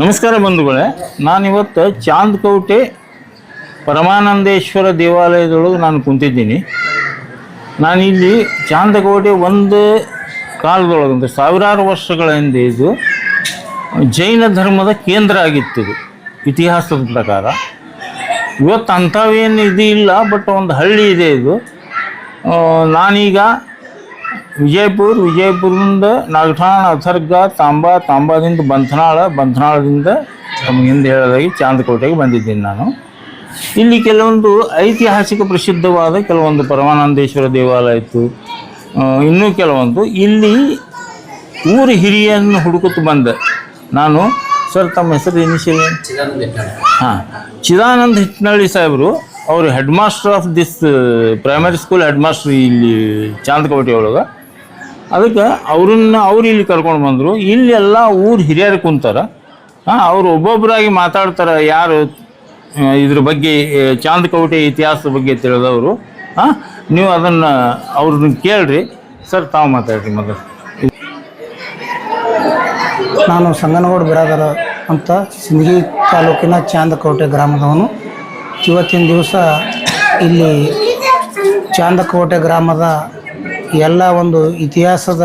ನಮಸ್ಕಾರ ಬಂಧುಗಳೇ, ನಾನಿವತ್ತು ಚಾಂದ್ಕೋಟೆ ಪರಮಾನಂದೇಶ್ವರ ದೇವಾಲಯದೊಳಗೆ ನಾನು ಕುಂತಿದ್ದೀನಿ. ನಾನಿಲ್ಲಿ ಚಾಂದಕೋಟೆ ಒಂದು ಕಾಲದೊಳಗೆ ಅಂದರೆ ಸಾವಿರಾರು ವರ್ಷಗಳ ಹಿಂದೆ ಇದು ಜೈನ ಧರ್ಮದ ಕೇಂದ್ರ ಆಗಿತ್ತು ಇದು, ಇತಿಹಾಸದ ಪ್ರಕಾರ. ಇವತ್ತು ಅಂಥವೇನು ಇದು ಇಲ್ಲ, ಬಟ್ ಒಂದು ಹಳ್ಳಿ ಇದೆ ಇದು. ನಾನೀಗ ವಿಜಯಪುರ ವಿಜಯಪುರದಿಂದ ನಾಗಠಾಣ ಅಥರ್ಗ ತಾಂಬಾ ತಾಂಬಾದಿಂದ ಬಂಥನಾಳ ಬಂಥನಾಳದಿಂದ ತಮಗೆ ಹಿಂದೆ ಹೇಳೋದಾಗಿ ಚಾಂದಕೋಟೆಗೆ ಬಂದಿದ್ದೀನಿ ನಾನು. ಇಲ್ಲಿ ಕೆಲವೊಂದು ಐತಿಹಾಸಿಕ ಪ್ರಸಿದ್ಧವಾದ ಕೆಲವೊಂದು ಪರಮಾನಂದೇಶ್ವರ ದೇವಾಲಯ ಇತ್ತು. ಇನ್ನೂ ಕೆಲವೊಂದು. ಇಲ್ಲಿ ಊರು ಹಿರಿಯನ್ನು ಹುಡುಕುತ್ತಾ ಬಂದೆ. ನಾನು ಸರ್ ತಮ್ಮ ಹೆಸರು ಇನಿಷಿಯಲ್ ಹಾಂ ಚಿದಾನಂದ ಹಿಟ್ನಳ್ಳಿ ಸಾಹೇಬರು ಅವರು head master of this primary school head master ಇಲ್ಲಿ ಚಾಂದಕೋಟೆ ಒಳಗೆ ಅದಕ್ಕೆ ಅವ್ರನ್ನ ಅವ್ರು ಇಲ್ಲಿ ಕರ್ಕೊಂಡು ಬಂದರು. ಇಲ್ಲಿ ಎಲ್ಲ ಊರು ಹಿರಿಯರು ಕುಂತಾರ. ಹಾಂ, ಅವರು ಒಬ್ಬೊಬ್ಬರಾಗಿ ಮಾತಾಡ್ತಾರೆ ಯಾರು ಇದ್ರ ಬಗ್ಗೆ ಚಾಂದ ಚಾಂದಕೋಟೆ ಇತಿಹಾಸದ ಬಗ್ಗೆ ತಿಳಿದವರು. ಹಾಂ, ನೀವು ಅದನ್ನು ಅವ್ರನ್ನ ಕೇಳ್ರಿ. ಸರ್, ತಾವು ಮಾತಾಡ್ರಿ ಮೊದಲು. ನಾನು ಸಂಗನಗೌಡ ಬಿರಾದರ ಅಂತ ಸಿಂದಗಿ ತಾಲೂಕಿನ ಚಾಂದಕೋಟೆ ಗ್ರಾಮದವನು. ಇವತ್ತಿನ ದಿವಸ ಇಲ್ಲಿ ಚಾಂದಕೋಟೆ ಗ್ರಾಮದ ಎಲ್ಲ ಒಂದು ಇತಿಹಾಸದ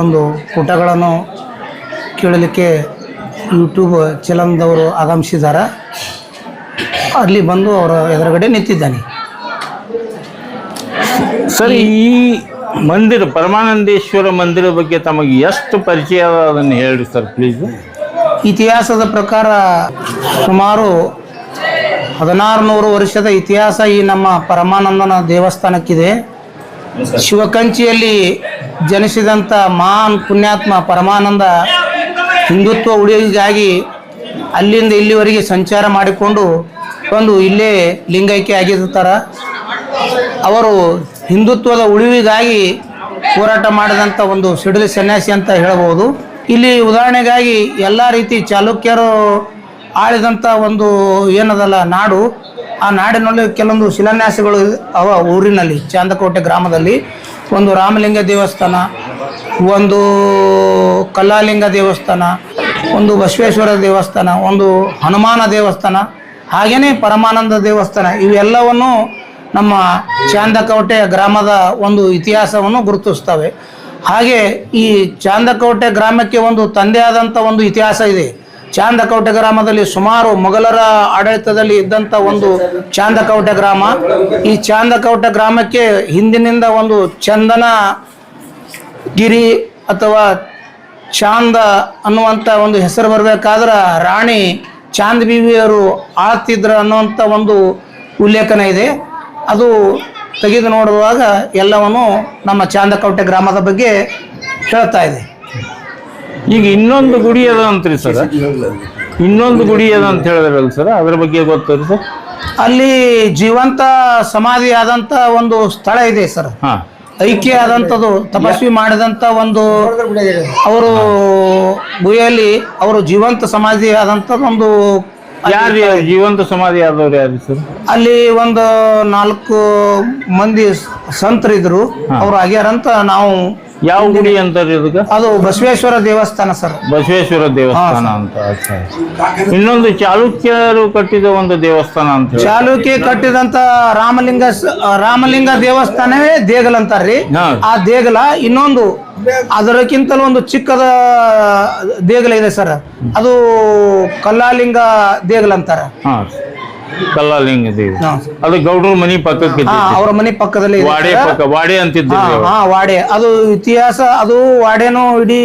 ಒಂದು ಪುಟಗಳನ್ನು ಕೇಳಲಿಕ್ಕೆ ಯೂಟ್ಯೂಬ್ ಚಲನದವರು ಆಗಮಿಸಿದ್ದಾರೆ. ಅಲ್ಲಿ ಬಂದು ಅವರ ಎದುರುಗಡೆ ನಿಂತಿದ್ದಾನೆ. ಸರ್ ಈ ಮಂದಿರ ಪರಮಾನಂದೇಶ್ವರ ಮಂದಿರ ಬಗ್ಗೆ ತಮಗೆ ಎಷ್ಟು ಪರಿಚಯ ಅದ ಅದನ್ನು ಹೇಳಿ ಸರ್ ಪ್ಲೀಸ್ ಇತಿಹಾಸದ ಪ್ರಕಾರ ಸುಮಾರು ಹದಿನಾರು ನೂರು ವರ್ಷದ ಇತಿಹಾಸ ಈ ನಮ್ಮ ಪರಮಾನಂದನ ದೇವಸ್ಥಾನಕ್ಕಿದೆ. ಶಿವಕಂಚಿಯಲ್ಲಿ ಜನಿಸಿದಂಥ ಮಹಾನ್ ಪುಣ್ಯಾತ್ಮ ಪರಮಾನಂದ ಹಿಂದುತ್ವ ಉಳಿವಿಗಾಗಿ ಅಲ್ಲಿಂದ ಇಲ್ಲಿವರೆಗೆ ಸಂಚಾರ ಮಾಡಿಕೊಂಡು ಒಂದು ಇಲ್ಲೇ ಲಿಂಗೈಕ್ಯ ಆಗಿರ್ತಾರೆ ಅವರು ಹಿಂದುತ್ವದ ಉಳಿವಿಗಾಗಿ ಹೋರಾಟ ಮಾಡಿದಂಥ ಒಂದು ಸಿಡಿಲು ಸನ್ಯಾಸಿ ಅಂತ ಹೇಳಬಹುದು ಇಲ್ಲಿ ಉದಾಹರಣೆಗಾಗಿ ಎಲ್ಲ ರೀತಿ ಚಾಲುಕ್ಯರು ಆಳಿದಂಥ ಒಂದು ಏನದಲ್ಲ ನಾಡು ಆ ನಾಡಿನಲ್ಲಿ ಕೆಲವೊಂದು ಶಿಲಾನ್ಯಾಸಗಳು ಅವ ಊರಿನಲ್ಲಿ, ಚಾಂದಕೋಟೆ ಗ್ರಾಮದಲ್ಲಿ ಒಂದು ರಾಮಲಿಂಗ ದೇವಸ್ಥಾನ, ಒಂದು ಕಲ್ಲಾಲಿಂಗ ದೇವಸ್ಥಾನ, ಒಂದು ಬಸವೇಶ್ವರ ದೇವಸ್ಥಾನ, ಒಂದು ಹನುಮಾನ ದೇವಸ್ಥಾನ ಹಾಗೆಯೇ ಪರಮಾನಂದ ದೇವಸ್ಥಾನ, ಇವೆಲ್ಲವನ್ನು ನಮ್ಮ ಚಾಂದಕೋಟೆ ಗ್ರಾಮದ ಒಂದು ಇತಿಹಾಸವನ್ನು ಗುರುತಿಸ್ತವೆ ಹಾಗೆ ಈ ಚಾಂದಕೋಟೆ ಗ್ರಾಮಕ್ಕೆ ಒಂದು ತಂದೆ ಆದಂಥ ಒಂದು ಇತಿಹಾಸ ಇದೆ. ಚಾಂದಕೋಟೆ ಗ್ರಾಮದಲ್ಲಿ ಸುಮಾರು ಮೊಘಲರ ಆಡಳಿತದಲ್ಲಿ ಇದ್ದಂಥ ಒಂದು ಚಾಂದಕೋಟೆ ಗ್ರಾಮ ಈ ಚಾಂದಕೌಟೆ ಗ್ರಾಮಕ್ಕೆ ಹಿಂದಿನಿಂದ ಒಂದು ಚಂದನ ಗಿರಿ ಅಥವಾ ಚಾಂದ ಅನ್ನುವಂಥ ಒಂದು ಹೆಸರು ಬರಬೇಕಾದ್ರೆ ರಾಣಿ ಚಾಂದ್ ಬೀವಿಯವರು ಆಳ್ತಿದ್ರು ಅನ್ನುವಂಥ ಒಂದು ಉಲ್ಲೇಖನ ಇದೆ. ಅದು ತೆಗೆದು ನೋಡುವಾಗ ಎಲ್ಲವನ್ನು ನಮ್ಮ ಚಾಂದಕೌಟೆ ಗ್ರಾಮದ ಬಗ್ಗೆ ಹೇಳ್ತಾ ಇದೆ. ಈಗ ಇನ್ನೊಂದು ಗುಡಿ ಅದ ಅಂತ್ರಿ ಸರ್? ಇನ್ನೊಂದು ಗುಡಿ ಅದ. ಅಂತ ಹೇಳಿದ್ರಲ್ಲ ಸರ್ ಅದ್ರ ಬಗ್ಗೆ ಗೊತ್ತರಿ ಸರ್? ಅಲ್ಲಿ ಜೀವಂತ ಸಮಾಧಿ ಆದಂತ ಒಂದು ಸ್ಥಳ ಇದೆ ಸರ್. ಹಾಂ. ಐಕ್ಯ ಆದಂಥದ್ದು ತಪಸ್ವಿ ಮಾಡಿದಂಥ ಒಂದು ಅವರು ಗುಹೆಯಲ್ಲಿ ಅವರು ಜೀವಂತ ಸಮಾಧಿ ಆದಂಥದ್ದು ಒಂದು ಯಾರು ಯಾರು ಜೀವಂತ ಸಮಾಧಿ ಆದವ್ರು ಯಾರು ಸರ್? ಅಲ್ಲಿ ಒಂದು ನಾಲ್ಕು ಮಂದಿ ಸಂತರಿದ್ರು. ಅವ್ರು ಆಗ್ಯಾರಂತ ನಾವು ಯಾವ ಗುಡಿ ಅಂತಾರೆ ಇದಕ್ಕೆ ಅದು ಬಸವೇಶ್ವರ ದೇವಸ್ಥಾನ ಸರ್. ಬಸವೇಶ್ವರ ದೇವಸ್ಥಾನ ಅಂತ ಇನ್ನೊಂದು ಚಾಲುಕ್ಯರು ಕಟ್ಟಿದ ಒಂದು ದೇವಸ್ಥಾನ ಅಂತ ಚಾಲುಕ್ಯ ಕಟ್ಟಿದಂತ ರಾಮಲಿಂಗ ರಾಮಲಿಂಗ ದೇವಸ್ಥಾನವೇ ದೇಗಲ್ ಅಂತಾರ್ರಿ. ಆ ದೇಗಲ ಇನ್ನೊಂದು ಅದರಕ್ಕಿಂತಲೂ ಒಂದು ಚಿಕ್ಕದ ದೇಗಲ ಇದೆ ಸರ್. ಅದು ಕಲ್ಲಾಲಿಂಗ ದೇಗಲ ಅಂತಾರ. ಕಲ್ಲಾಲಿಂಗ ದೇವಿ ಹಾ. ಅದು ಗೌಡ್ರ ಮನಿ ಪಕ್ಕಕ್ಕೆ ಹಾ ಅವರ ಮನೆ ಪಕ್ಕದಲ್ಲಿ ಇದೆ ವಾಡೆ ಸರ್. ಪಕ್ಕ ವಾಡೆ ಅಂತಿದ್ವಿ ಹಾ ಹಾ ವಾಡೆ ಅದು ಇತಿಹಾಸ ಅದು ವಾಡೆನೂ ಇಡೀ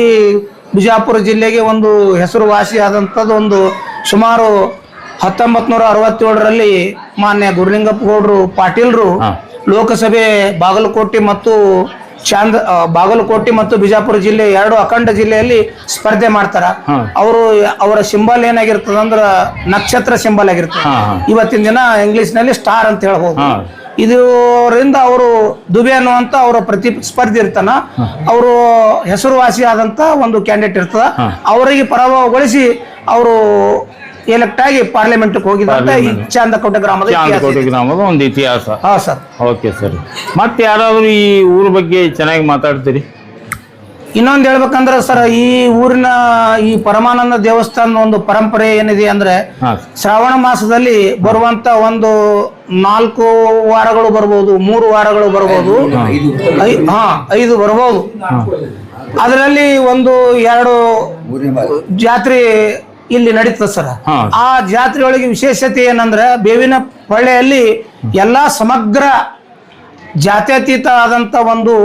ಬಿಜಾಪುರ ಜಿಲ್ಲೆಗೆ ಒಂದು ಹೆಸರುವಾಸಿ ಆದಂಥದ್ದು ಒಂದು ಸುಮಾರು ಹತ್ತೊಂಬತ್ತು ನೂರ ಅರವತ್ತೇಳರಲ್ಲಿ ಮಾನ್ಯ ಗುರುಲಿಂಗಪ್ಪ ಗೌಡರು ಪಾಟೀಲ್ರು ಹಾ. ಲೋಕಸಭೆ ಬಾಗಲಕೋಟೆ ಮತ್ತು ಚಾಂದ ಬಾಗಲಕೋಟೆ ಮತ್ತು ಬಿಜಾಪುರ ಜಿಲ್ಲೆ ಎರಡು ಅಖಂಡ ಜಿಲ್ಲೆಯಲ್ಲಿ ಸ್ಪರ್ಧೆ ಮಾಡ್ತಾರ. ಅವರು ಅವರ ಸಿಂಬಲ್ ಏನಾಗಿರ್ತದ ಅಂದ್ರ ನಕ್ಷತ್ರ ಸಿಂಬಲ್ ಆಗಿರ್ತದೆ. ಇವತ್ತಿನ ದಿನ ಇಂಗ್ಲಿಷ್ನಲ್ಲಿ ಸ್ಟಾರ್ ಅಂತ ಹೇಳ್ಬೋದು. ಇದರಿಂದ ಅವರು ದುಬೆ ಅನ್ನುವಂತ ಅವರ ಪ್ರತಿ ಸ್ಪರ್ಧಿ ಇರ್ತಾನ. ಅವರು ಹೆಸರುವಾಸಿ ಆದಂತ ಒಂದು ಕ್ಯಾಂಡಿಡೇಟ್ ಇರ್ತದ. ಅವರಿಗೆ ಪರಾಭವಗೊಳಿಸಿ ಅವರು ಎಲೆಕ್ಟ್ ಆಗಿ ಪಾರ್ಲಿಮೆಂಟ್ ಹೋಗಿದಂತ ಈ ಚಾಂದಕೋಟೆ ಗ್ರಾಮದ ಇತಿಹಾಸ ಚಾಂದಕೋಟೆ. ಗ್ರಾಮದ ಒಂದು ಇತಿಹಾಸ. ಹಾ ಸರ್ ಓಕೆ ಸರ್ ಮತ್ತೆ ಯಾರಾದರೂ ಈ ಊರ ಬಗ್ಗೆ ಚೆನ್ನಾಗಿ ಮಾತಾಡ್ತೀರಿ? ಇನ್ನೊಂದು ಹೇಳ್ಬೇಕಂದ್ರೆ ಸರ್ ಈ ಊರಿನ ಈ ಪರಮಾನಂದ ದೇವಸ್ಥಾನದ ಒಂದು ಪರಂಪರೆ ಏನಿದೆ ಅಂದ್ರೆ ಶ್ರಾವಣ ಮಾಸದಲ್ಲಿ ಬರುವಂತ ಒಂದು ನಾಲ್ಕು ವಾರಗಳು ಬರ್ಬೋದು ಮೂರು ವಾರಗಳು ಬರ್ಬೋದು. ಐ- ಹಾ ಐದು ಬರ್ಬೋದು. ಅದರಲ್ಲಿ ಒಂದು ಎರಡು ಜಾತ್ರೆ ಇಲ್ಲಿ ನಡೀತದೆ ಸರ್. ಆ ಜಾತ್ರೆ ಒಳಗೆ ವಿಶೇಷತೆ ಏನಂದ್ರೆ ಬೇವಿನ ಪಳ್ಳೆಯಲ್ಲಿ ಎಲ್ಲಾ ಸಮಗ್ರ ಜಾತ್ಯತೀತ ಆದಂತ ಒಂದು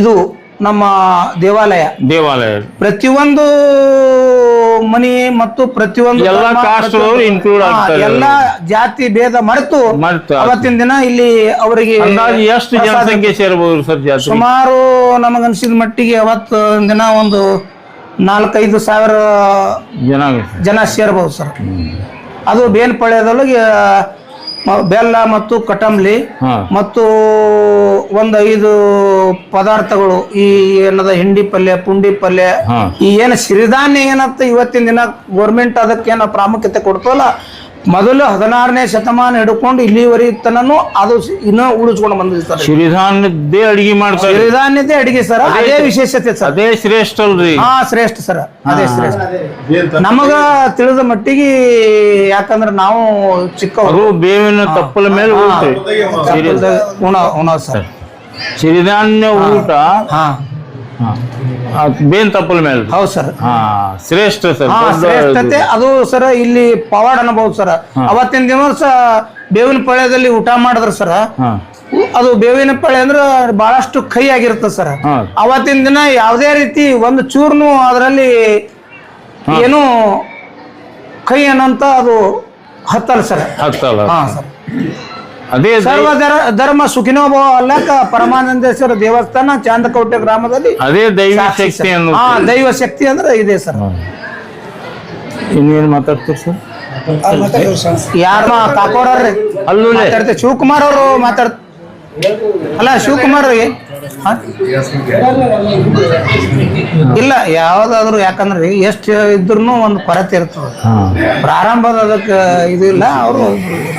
ಇದು ನಮ್ಮ ದೇವಾಲಯ. ದೇವಾಲಯ. ಪ್ರತಿಯೊಂದು ಮನಿ ಮತ್ತು ಪ್ರತಿಯೊಂದು ಎಲ್ಲ ಜಾತಿ ಭೇದ ಮರೆತು. ಅವತ್ತಿನ ದಿನ ಇಲ್ಲಿ ಅವರಿಗೆ ಎಷ್ಟು ಜನಸಂಖ್ಯೆ ಸೇರಬಹುದು ಸರ್ ಸುಮಾರು ನಮಗನ್ಸಿದ ಮಟ್ಟಿಗೆ ಅವತ್ತಿನ ದಿನ ಒಂದು ನಾಲ್ಕೈದು ಸಾವಿರ ಜನ ಜನ ಸೇರ್ಬೋದು ಸರ್. ಅದು ಬೇನ್ಪಳ್ಯದೊಳಗೆ ಮ- ಬೆಲ್ಲ ಮತ್ತು ಕಟಂಬ್ಲಿ ಮತ್ತು ಒಂದು ಐದು ಪದಾರ್ಥಗಳು ಈ ಏನದ ಹಿಂಡಿ ಪಲ್ಯ ಪುಂಡಿ ಪಲ್ಯ ಈ ಏನು ಸಿರಿಧಾನ್ಯ ಏನತ್ತ ಇವತ್ತಿನ ದಿನ ಗೋರ್ಮೆಂಟ್ ಅದಕ್ಕೆ ಏನೋ ಪ್ರಾಮುಖ್ಯತೆ ಕೊಡ್ತಲ್ಲ ಮೊದಲು ಹದಿನಾರನೇ ಶತಮಾನ ಹಿಡ್ಕೊಂಡು ಇಲ್ಲಿವರೆಗೆ ತನನು ಅದು ಇನ್ನೂ ಉಳಿಸ್ಕೊಂಡು ಬಂದಿರ್ತಾರೆ. ಸಿರಿಧಾನ್ಯದ್ದೇ ಅಡಿಗೆ ಮಾಡ್ತಾರೆ. ಸಿರಿಧಾನ್ಯದೇ ಅಡಿಗೆ ಸರ್ ಅದೇ ವಿಶೇಷತೆ ಸರ್. ಅದೇ ಶ್ರೇಷ್ಠ ಅಲ್ರಿ. ಹಾ ಶ್ರೇಷ್ಠ ಸರ್ ಅದೇ ಶ್ರೇಷ್ಠ. ನಮಗ ತಿಳಿದ ಮಟ್ಟಿಗೆ ಯಾಕಂದ್ರೆ ನಾವು ಚಿಕ್ಕವರು ಬೇವಿನ ತಪ್ಪಲ ಮೇಲೆ ಉಣ ಉಣ ಸರ್. ಸಿರಿಧಾನ್ಯ ಊಟ ಹಾ. ಬೇವಿನ ತಪ್ಪಲ ಮೇಲೆ. ಹೌದು ಸರ್. ಶ್ರೇಷ್ಠ ಸರ್. ಶ್ರೇಷ್ಠತೆ ಅದು ಸರ್ ಇಲ್ಲಿ ಪವಾಡ್ ಅನ್ಬಹುದು ಸರ್. ಅವತ್ತಿನ ದಿವಸ ಬೇವಿನ ಪಳ್ಯದಲ್ಲಿ ಊಟ ಮಾಡಿದ್ರ ಸರ್. ಅದು ಬೇವಿನ ಪಳೆ ಅಂದ್ರೆ ಬಹಳಷ್ಟು ಕೈ ಆಗಿರುತ್ತೆ ಸರ್. ಅವತ್ತಿನ ದಿನ ಯಾವುದೇ ರೀತಿ ಒಂದು ಚೂರ್ನು ಅದರಲ್ಲಿ ಏನು ಕೈ ಏನಂತ ಅದು ಹತ್ತಲ್ಲ ಸರ್. ಹತ್ತಲ್ಲ. ಹಾ ಸರ್. ಅದೇ ಸರ್ವ ಧರ್ಮ ಸುಖಿನೋ ಭವ ಅಲ್ಲಕ ಪರಮಾನಂದೇಶ್ವರ ದೇವಸ್ಥಾನ ಚಾಂದಕೋಟೆ ಗ್ರಾಮದಲ್ಲಿ ಅದೇ ದೈವ ಶಕ್ತಿ ಹಾ ದೈವ ಶಕ್ತಿ ಅಂದ್ರೆ ಇದೆ ಸರ್. ಇನ್ನೇನು ಮಾತಾಡ್ತೀರಿ ಸರ್? ಯಾರ ಕಾಕೋಡ್ರಿ ಅಲ್ಲೂ ಶಿವಕುಮಾರ್ ಅವರು ಮಾತಾಡ್ ಅಲ್ಲ ಶಿವಕುಮಾರ್ ರೀ ಹಾ? ಇಲ್ಲ ಯಾವ್ದಾದ್ರು ಯಾಕಂದ್ರೆ ಎಷ್ಟು ಇದ್ರು ಒಂದು ಕೊರತೆ ಇರ್ತದೆ. ಪ್ರಾರಂಭದ ಅದಕ್ಕೆ ಇದು ಇಲ್ಲ ಅವರು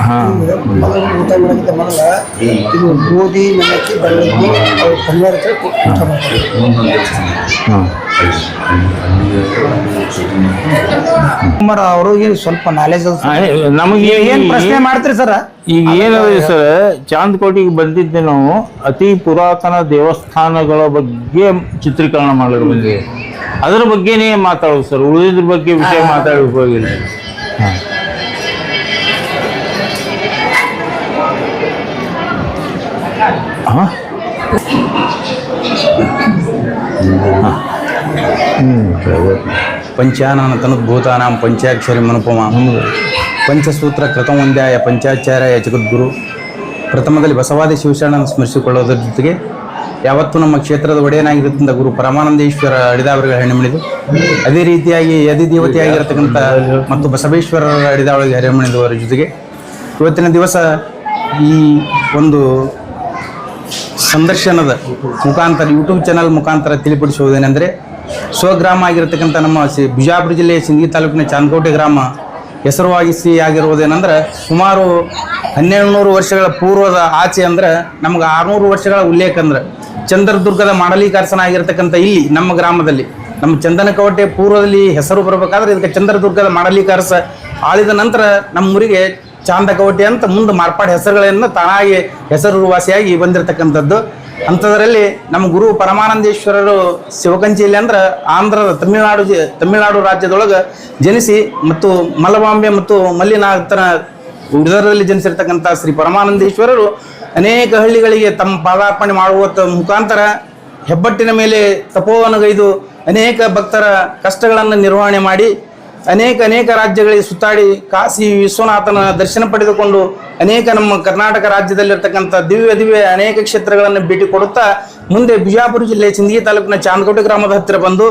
ಹಾ. ಊಟ ಮಾಡೋಕ್ಕಿಂತ ಮೊದಲ ಇದು ಗೋಧಿ ನೆನಕಿ ಬೆಳ್ಳಕ್ಕಿ ಅವ್ರು ಪರಿವಾರಕ್ಕೆ ಊಟ ಮಾಡ್ತಾರೆ ಕುಮಾರ್ ಅವ್ರಿಗೆ ಸ್ವಲ್ಪ ನಾಲೆಜ್ ನಮಗೆ ಏನ್ ಪ್ರಶ್ನೆ ಮಾಡ್ತೀರಿ ಸರ್? ಈಗ ಏನದ ಸರ್ ಚಾಂದ್ಕೋಟಿಗೆ ಬಂದಿದ್ದೆ ನಾವು ಅತಿ ಪುರಾತನ ದೇವಸ್ಥಾನಗಳ ಬಗ್ಗೆ ಚಿತ್ರೀಕರಣ ಮಾಡಲು ಬಂದಿದೆ ಅದರ ಬಗ್ಗೆನೇ ಮಾತಾಡೋದು ಸರ್ ಉಳಿದ್ರ ಬಗ್ಗೆ ವಿಷಯ ಮಾತಾಡೋಕೆ ಹೋಗಿಲ್ಲ ಹಾಂ. ಹಾ? ಪಂಚಾನನತನುದ್ಭೂತಾನಾಂ ಪಂಚಾಕ್ಷರಿ ಮನುಪಮ. ಪಂಚಸೂತ್ರ ಕೃತವಂದ್ಯಾಯ ಪಂಚಾಚಾರ್ಯ ಜಗದ್ಗುರು. ಪ್ರಥಮದಲ್ಲಿ ಬಸವಾದಿ ಶಿವಶರಣನ ಸ್ಮರಿಸಿಕೊಳ್ಳೋದ್ರ ಜೊತೆಗೆ ಯಾವತ್ತೂ ನಮ್ಮ ಕ್ಷೇತ್ರದ ಒಡೆಯನಾಗಿರ್ತಕ್ಕಂಥ ಗುರು ಪರಮಾನಂದೇಶ್ವರ ಅಡಿದಾವರಿಗೆ ಹೆಣ್ಣುಮಣಿದು ಅದೇ ರೀತಿಯಾಗಿ ಯದಿ ದೇವತೆಯಾಗಿರತಕ್ಕಂಥ ಮತ್ತು ಬಸವೇಶ್ವರರ ಅಡಿದಾವಳಿಗೆ ಹರಿಮಣಿದವರ ಜೊತೆಗೆ ಇವತ್ತಿನ ದಿವಸ ಈ ಒಂದು ಸಂದರ್ಶನದ ಮುಖಾಂತರ ಯೂಟ್ಯೂಬ್ ಚಾನಲ್ ಮುಖಾಂತರ ತಿಳಿಪಡಿಸುವುದೇನೆಂದರೆ ಸ್ವಗ್ರಾಮ ಆಗಿರತಕ್ಕಂಥ ನಮ್ಮ ಸಿ- ಬಿಜಾಪುರ ಜಿಲ್ಲೆಯ ಸಿಂಗಿ ತಾಲೂಕಿನ ಚಾಂದಕೋಟೆ ಗ್ರಾಮ ಹೆಸರುವಾಗಿಸಿ ಆಗಿರುವುದೇನೆಂದ್ರೆ ಸುಮಾರು ಹನ್ನೆರಡು ನೂರು ವರ್ಷಗಳ ಪೂರ್ವದ ಆಚೆ ಅಂದ್ರೆ ನಮ್ಗೆ ಆರುನೂರು ವರ್ಷಗಳ ಉಲ್ಲೇಖ ಅಂದ್ರೆ ಚಂದ್ರದುರ್ಗದ ಮಾಡಲೀಕಾರ್ಸನ ಆಗಿರತಕ್ಕಂಥ ಇಲ್ಲಿ ನಮ್ಮ ಗ್ರಾಮದಲ್ಲಿ. ನಮ್ಮ ಚಂದನಕೋಟೆ ಪೂರ್ವದಲ್ಲಿ ಹೆಸರು ಬರಬೇಕಾದ್ರೆ ಇದಕ್ಕೆ ಚಂದ್ರದುರ್ಗದ ಮಾಡಲೀಕಾರ್ಸ ಆಳಿದ ನಂತರ ನಮ್ಮ ಊರಿಗೆ ಚಾಂದಕೋಟೆ ಅಂತ ಮುಂದೆ ಮಾರ್ಪಾಡು ಹೆಸರುಗಳನ್ನು ತಾನಾಗಿ ಹೆಸರುವಾಸಿಯಾಗಿ ಬಂದಿರತಕ್ಕಂಥದ್ದು. ಅಂಥದ್ರಲ್ಲಿ ನಮ್ಮ ಗುರು ಪರಮಾನಂದೇಶ್ವರರು ಶಿವಕಂಚಿಯಲ್ಲಿ ಅಂದ್ರೆ ಆಂಧ್ರದ ತಮಿಳುನಾಡು ತಮಿಳುನಾಡು ರಾಜ್ಯದೊಳಗೆ ಜನಿಸಿ ಮತ್ತು ಮಲಬಾಂಬೆ ಮತ್ತು ಮಲ್ಲಿನಾಥನ ಉಡದರಲ್ಲಿ ಜನಿಸಿರ್ತಕ್ಕಂಥ ಶ್ರೀ ಪರಮಾನಂದೇಶ್ವರರು ಅನೇಕ ಹಳ್ಳಿಗಳಿಗೆ ತಮ್ಮ ಪಾದಾರ್ಪಣೆ ಮಾಡುವ ಮುಖಾಂತರ ಹೆಬ್ಬಟ್ಟಿನ ಮೇಲೆ ತಪೋವನಗೈದು ಅನೇಕ ಭಕ್ತರ ಕಷ್ಟಗಳನ್ನು ನಿರ್ವಹಣೆ ಮಾಡಿ ಅನೇಕ ಅನೇಕ ರಾಜ್ಯಗಳಿಗೆ ಸುತ್ತಾಡಿ ಕಾಶಿ ವಿಶ್ವನಾಥನ ದರ್ಶನ ಪಡೆದುಕೊಂಡು ಅನೇಕ ನಮ್ಮ ಕರ್ನಾಟಕ ರಾಜ್ಯದಲ್ಲಿರ್ತಕ್ಕಂಥ ದಿವ್ಯ ದಿವ್ಯ ಅನೇಕ ಕ್ಷೇತ್ರಗಳನ್ನು ಭೇಟಿ ಕೊಡುತ್ತಾ ಮುಂದೆ ಬಿಜಾಪುರ ಜಿಲ್ಲೆ, ಸಿಂದಗಿ ತಾಲೂಕಿನ ಚಾಂದಕೋಟೆ ಗ್ರಾಮದ ಹತ್ತಿರ ಬಂದು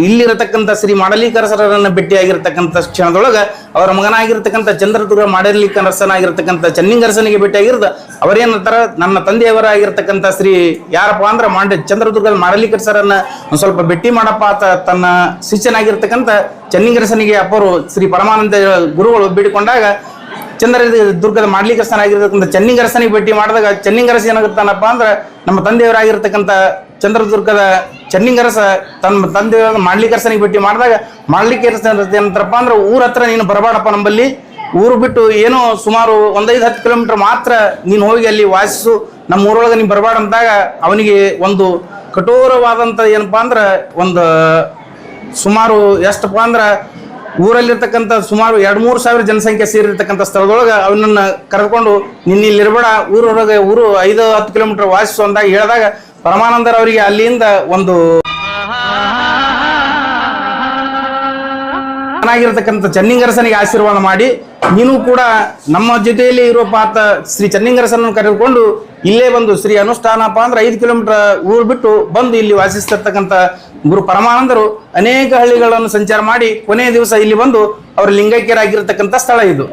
ಇಲ್ಲಿರತಕ್ಕಂಥ ಶ್ರೀ ಮಾಡಲೀಕರಸರನ್ನು ಭೇಟಿಯಾಗಿರ್ತಕ್ಕಂಥ ಕ್ಷಣದೊಳಗೆ ಅವರ ಮಗನಾಗಿರ್ತಕ್ಕಂಥ ಚಂದ್ರದುರ್ಗ ಮಾಡಲೀಕರಸನಾಗಿರ್ತಕ್ಕಂಥ ಚನ್ನಿಂಗರಸನಿಗೆ ಭೇಟಿಯಾಗಿರೋದು ಅವರೇನಂತಾರ ನನ್ನ ತಂದೆಯವರಾಗಿರ್ತಕ್ಕಂಥ ಶ್ರೀ ಯಾರಪ್ಪ ಅಂದ್ರೆ ಮಾಡ ಚಂದ್ರದುರ್ಗದ ಮಾಡಲೀಕರಸರನ್ನು ಒಂದು ಸ್ವಲ್ಪ ಭೇಟಿ ಮಾಡಪ್ಪ ಆತ ತನ್ನ ಶಿಷ್ಯನಾಗಿರ್ತಕ್ಕಂಥ ಚನ್ನಿಂಗರಸನಿಗೆ ಅಪ್ಪರು ಶ್ರೀ ಪರಮಾನಂದ ಗುರುಗಳು ಬೇಡಿಕೊಂಡಾಗ ಚಂದ್ರ ದುರ್ಗದ ಮಾಡಲೀಕರಸನಾಗಿರ್ತಕ್ಕಂಥ ಚನ್ನಿಂಗರಸನಿಗೆ ಭೇಟಿ ಮಾಡಿದಾಗ, ಚನ್ನಿಂಗರಸ ಏನಾಗುತ್ತಾನಪ್ಪ ಅಂದ್ರೆ ನಮ್ಮ ತಂದೆಯವರಾಗಿರ್ತಕ್ಕಂಥ ಚಂದ್ರದುರ್ಗದ ಚೆನ್ನಿಂಗರಸ ತನ್ನ ತಂದೆ ಮಾಡ್ಲಿಕ್ಕರಸನಿಗೆ ಭೇಟಿ ಮಾಡಿದಾಗ ಮಾಡ್ಲಿಕ್ಕರಸ ಏನಂತಾರಪ್ಪ ಅಂದ್ರೆ ಊರ ಹತ್ರ ನೀನು ಬರಬೇಡಪ್ಪ ನಂಬಲ್ಲಿ. ಊರು ಬಿಟ್ಟು ಏನೋ ಸುಮಾರು ಒಂದೈದು ಹತ್ತು ಕಿಲೋಮೀಟರ್ ಮಾತ್ರ ನೀನು ಹೋಗಿ ಅಲ್ಲಿ ವಾಸಿಸು. ನಮ್ಮ ಊರೊಳಗೆ ನೀನು ಬರಬೇಡ ಅಂದಾಗ ಅವನಿಗೆ ಒಂದು ಕಠೋರವಾದಂಥ ಏನಪ್ಪ ಅಂದ್ರೆ ಒಂದು ಸುಮಾರು ಎಷ್ಟಪ್ಪ ಅಂದ್ರೆ ಊರಲ್ಲಿರ್ತಕ್ಕಂಥ ಸುಮಾರು ಎರಡು ಮೂರು ಸಾವಿರ ಜನಸಂಖ್ಯೆ ಸೇರಿರ್ತಕ್ಕಂಥ ಸ್ಥಳದೊಳಗೆ ಅವನನ್ನ ಕರೆದುಕೊಂಡು, ನಿನ್ನ ಇಲ್ಲಿ ಇರಬೇಡ, ಊರೊಳಗೆ ಊರು ಐದು ಹತ್ತು ಕಿಲೋಮೀಟರ್ ವಾಸಿಸು ಅಂದಾಗ ಹೇಳಿದಾಗ ಪರಮಾನಂದರ ಅವರಿಗೆ ಅಲ್ಲಿಂದ ಒಂದು ಚೆನ್ನಾಗಿರತಕ್ಕಂಥ ಚನ್ನಿಂಗರಸನಿಗೆ ಆಶೀರ್ವಾದ ಮಾಡಿ, ನೀನು ಕೂಡ ನಮ್ಮ ಜೊತೆಯಲ್ಲಿ ಇರುವ ಪಾತ್ರ ಶ್ರೀ ಚನ್ನಿಂಗರಸನನ್ನು ಕರೆದುಕೊಂಡು ಇಲ್ಲೇ ಬಂದು ಶ್ರೀ ಅನುಷ್ಠಾನಪ್ಪ ಅಂದ್ರೆ ಐದು ಕಿಲೋಮೀಟರ್ ಊರು ಬಿಟ್ಟು ಬಂದು ಇಲ್ಲಿ ವಾಸಿಸ್ತಿರ್ತಕ್ಕಂಥ ಗುರು ಪರಮಾನಂದರು ಅನೇಕ ಹಳ್ಳಿಗಳನ್ನು ಸಂಚಾರ ಮಾಡಿ ಕೊನೆಯ ದಿವಸ ಇಲ್ಲಿ ಬಂದು ಅವರು ಲಿಂಗೈಕ್ಯರಾಗಿರ್ತಕ್ಕಂಥ ಸ್ಥಳ ಇದು.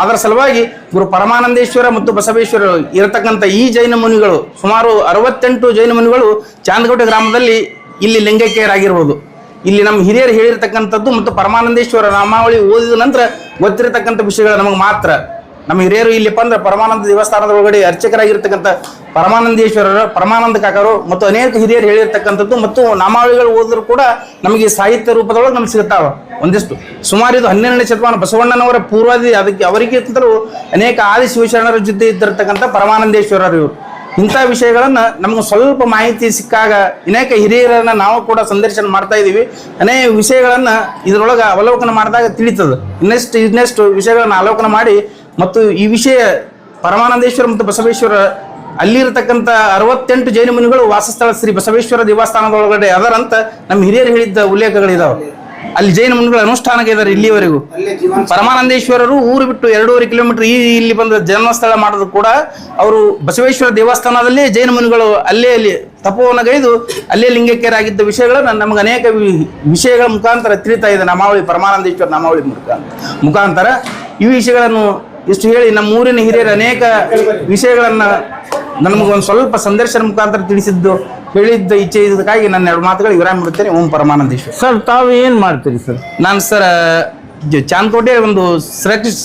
ಅದರ ಸಲುವಾಗಿ ಗುರು ಪರಮಾನಂದೇಶ್ವರ ಮತ್ತು ಬಸವೇಶ್ವರ ಇರತಕ್ಕಂಥ ಈ ಜೈನ ಮುನಿಗಳು ಸುಮಾರು ಅರವತ್ತೆಂಟು ಜೈನ ಮುನಿಗಳು ಚಾಂದಕೋಟೆ ಗ್ರಾಮದಲ್ಲಿ ಇಲ್ಲಿ ಲಿಂಗೈಕ್ಯರಾಗಿರ್ಬೋದು. ಇಲ್ಲಿ ನಮ್ಮ ಹಿರಿಯರು ಹೇಳಿರ್ತಕ್ಕಂಥದ್ದು ಮತ್ತು ಪರಮಾನಂದೇಶ್ವರ ನಾಮಾವಳಿ ಓದಿದ ನಂತರ ಗೊತ್ತಿರತಕ್ಕಂಥ ವಿಷಯಗಳು ನಮಗೆ ಮಾತ್ರ. ನಮ್ಮ ಹಿರಿಯರು ಇಲ್ಲಿಪ್ಪ ಅಂದ್ರೆ ಪರಮಾನಂದ ದೇವಸ್ಥಾನದ ಒಳಗಡೆ ಅರ್ಚಕರಾಗಿರ್ತಕ್ಕಂಥ ಪರಮಾನಂದೇಶ್ವರರು, ಪರಮಾನಂದ ಕಾಕರು ಮತ್ತು ಅನೇಕ ಹಿರಿಯರು ಹೇಳಿರ್ತಕ್ಕಂಥದ್ದು ಮತ್ತು ನಾಮಾವಳಿಗಳು ಓದಿದ್ರು ಕೂಡ ನಮಗೆ ಸಾಹಿತ್ಯ ರೂಪದೊಳಗೆ ನಮ್ಗೆ ಸಿಗ್ತಾವ ಒಂದಿಷ್ಟು. ಸುಮಾರು ಇದು ಹನ್ನೆರಡನೇ ಶತಮಾನ ಬಸವಣ್ಣನವರ ಪೂರ್ವಾದಿ, ಅದಕ್ಕೆ ಅವರಿಗಿಂತಲೂ ಅನೇಕ ಆದಿ ಶಿವಶರಣರ ಜೊತೆ ಇದ್ದಿರ್ತಕ್ಕಂಥ ಪರಮಾನಂದೇಶ್ವರರು ಇವರು. ಇಂಥ ವಿಷಯಗಳನ್ನು ನಮ್ಗೆ ಸ್ವಲ್ಪ ಮಾಹಿತಿ ಸಿಕ್ಕಾಗ ಅನೇಕ ಹಿರಿಯರನ್ನು ನಾವು ಕೂಡ ಸಂದರ್ಶನ ಮಾಡ್ತಾ ಇದೀವಿ ಅನೇಕ ವಿಷಯಗಳನ್ನು ಇದರೊಳಗೆ ಅವಲೋಕನ ಮಾಡಿದಾಗ ತಿಳಿತದ. ಇನ್ನೆಷ್ಟು ಇನ್ನೆಷ್ಟು ವಿಷಯಗಳನ್ನ ಅವಲೋಕನ ಮಾಡಿ ಮತ್ತು ಈ ವಿಷಯ ಪರಮಾನಂದೇಶ್ವರ ಮತ್ತು ಬಸವೇಶ್ವರ ಅಲ್ಲಿರತಕ್ಕಂಥ ಅರವತ್ತೆಂಟು ಜೈನ ಮುನಿಗಳು ವಾಸಸ್ಥಳ ಶ್ರೀ ಬಸವೇಶ್ವರ ದೇವಸ್ಥಾನದೊಳಗಡೆ ಅದರಂತ ನಮ್ಮ ಹಿರಿಯರು ಹೇಳಿದ್ದ ಉಲ್ಲೇಖಗಳಿದಾವೆ. ಅಲ್ಲಿ ಜೈನ ಮುನಿಗಳು ಅನುಷ್ಠಾನಕ್ಕೆ ಇದ್ದಾರೆ ಇಲ್ಲಿವರೆಗೂ. ಪರಮಾನಂದೇಶ್ವರರು ಊರು ಬಿಟ್ಟು ಎರಡೂವರೆ ಕಿಲೋಮೀಟರ್ ಈ ಇಲ್ಲಿ ಬಂದ ಜನ್ಮಸ್ಥಳ ಮಾಡೋದು ಕೂಡ ಅವರು ಬಸವೇಶ್ವರ ದೇವಸ್ಥಾನದಲ್ಲೇ ಜೈನ ಮುನಿಗಳು ಅಲ್ಲೇ ಅಲ್ಲಿ ತಪೋವನಗೈದು ಅಲ್ಲೇ ಲಿಂಗೈಕ್ಯರಾಗಿದ್ದ ವಿಷಯಗಳನ್ನು ನಮಗೆ ಅನೇಕ ವಿಷಯಗಳ ಮುಖಾಂತರ ತಿಳಿತಾ ಇದೆ. ನಾಮಾವಳಿ ಪರಮಾನಂದೇಶ್ವರ ನಾಮಾವಳಿ ಮುಖಾಂತರ ಈ ವಿಷಯಗಳನ್ನು ಇಷ್ಟು ಹೇಳಿ ನಮ್ಮ ಊರಿನ ಹಿರಿಯರ ಅನೇಕ ವಿಷಯಗಳನ್ನು ನಮಗೊಂದು ಸ್ವಲ್ಪ ಸಂದರ್ಶನ ಮುಖಾಂತರ ತಿಳಿಸಿದ್ದು ಹೇಳಿದ್ದ ಇಚ್ಛೆ ಇದಕ್ಕಾಗಿ ನನ್ನ ಎರಡು ಮಾತುಗಳು ವಿರಾಮ ಬಿಡುತ್ತೇನೆ. ಓಂ ಪರಮಾನಂದೇಶ್ವರ. ಸರ್ ತಾವು ಏನು ಮಾಡ್ತೀರಿ ಸರ್? ನಾನು ಸರ್ ಚಾಂದಕೋಟೆ ಒಂದು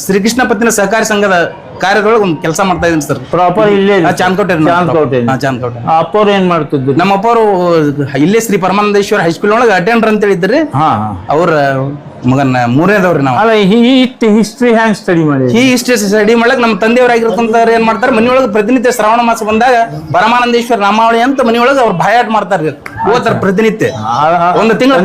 ಶ್ರೀಕೃಷ್ಣ ಪತ್ತಿನ ಸಹಕಾರಿ ಸಂಘದ ಕಾರ್ಯದೊಳಗೆ ಒಂದು ಕೆಲಸ ಮಾಡ್ತಾ ಇದ್ದೀನಿ ಸರ್. ಪ್ರಾಪರ್ ಇಲ್ಲೇ ಚಾಂದ್ಕೋಟೆ. ಚಾಂದಕೋಟೆ. ಚಾಂದಕೋಟೆ ಅಪ್ಪವ್ರು ಏನು ಮಾಡ್ತಿದ್ರು? ನಮ್ಮ ಅಪ್ಪವರು ಇಲ್ಲೇ ಶ್ರೀ ಪರಮಾನಂದೇಶ್ವರ ಹೈಸ್ಕೂಲ್ ಒಳಗೆ ಅಟೆಂಡರ್ ಅಂತ ಹೇಳಿದ್ರಿ ಅವ್ರ ಮಗನ ಮೂರನೇದವ್ರಿ ನಾವು. ಅಲ್ಲ ಈ ಹಿಸ್ಟ್ರಿ ಹ್ಯಾಂಗ್ ಸ್ಟಡಿ ಮಾಡಿ ಈ ಹಿಸ್ಟ್ರಿ ಸ್ಟಡಿ ಮಾಡಕ್ ನಮ್ಮ ತಂದೆಯವರಾಗಿರ್ತಂತವ್ರು ಏನ್ ಮಾಡ್ತಾರೆ? ಮನೆಯೊಳಗೆ ಪ್ರತಿನಿತ್ಯ ಶ್ರಾವಣ ಮಾಸ ಬಂದಾಗ ಪರಮಾನಂದೇಶ್ವರ ನಾಮಾವಳಿ ಅಂತ ಮನೆಯೊಳಗೆ ಅವ್ರು ಬಾಯಾಟ ಮಾಡ್ತಾರೆ. ಓದ್ತಾರ ಪ್ರತಿನಿತ್ಯ. ಒಂದು ತಿಂಗಳ